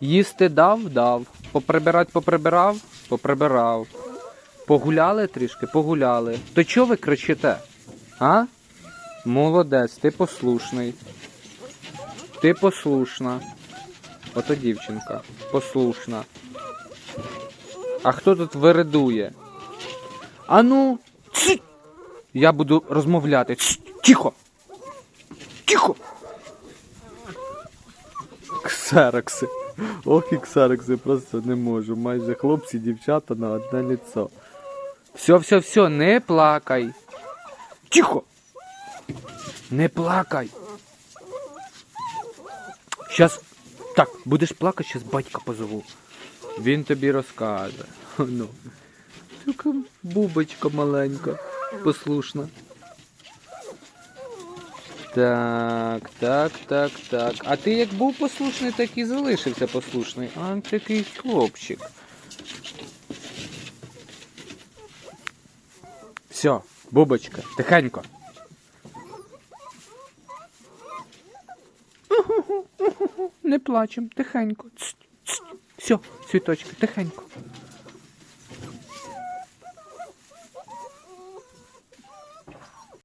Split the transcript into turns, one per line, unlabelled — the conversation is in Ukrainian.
Їсти дав, дав. Поприбирать поприбирав, поприбирав. Погуляли трішки, погуляли. То чого ви кричите? А? Молодець, ти послушний. Ти послушна. Ото дівчинка. Послушна. А хто тут виридує? Ану. Ці! Я буду розмовляти. Ці! Тихо! Тихо! Ксерокси. Ох і ксерокси, просто не можу. Майже хлопці, дівчата на одне лицо. Все, все, все, не плакай. Тихо! Не плакай. Щас. Так, будеш плакати, щас батька позову. Він тобі розкаже. Ну. Така бубочка маленька, послушна. Так, так, так, так. А ти як був послушний, так і залишився послушний. А такий хлопчик. Все, бубочка, тихенько. Не плачем, тихенько. Все, цвіточки, тихенько.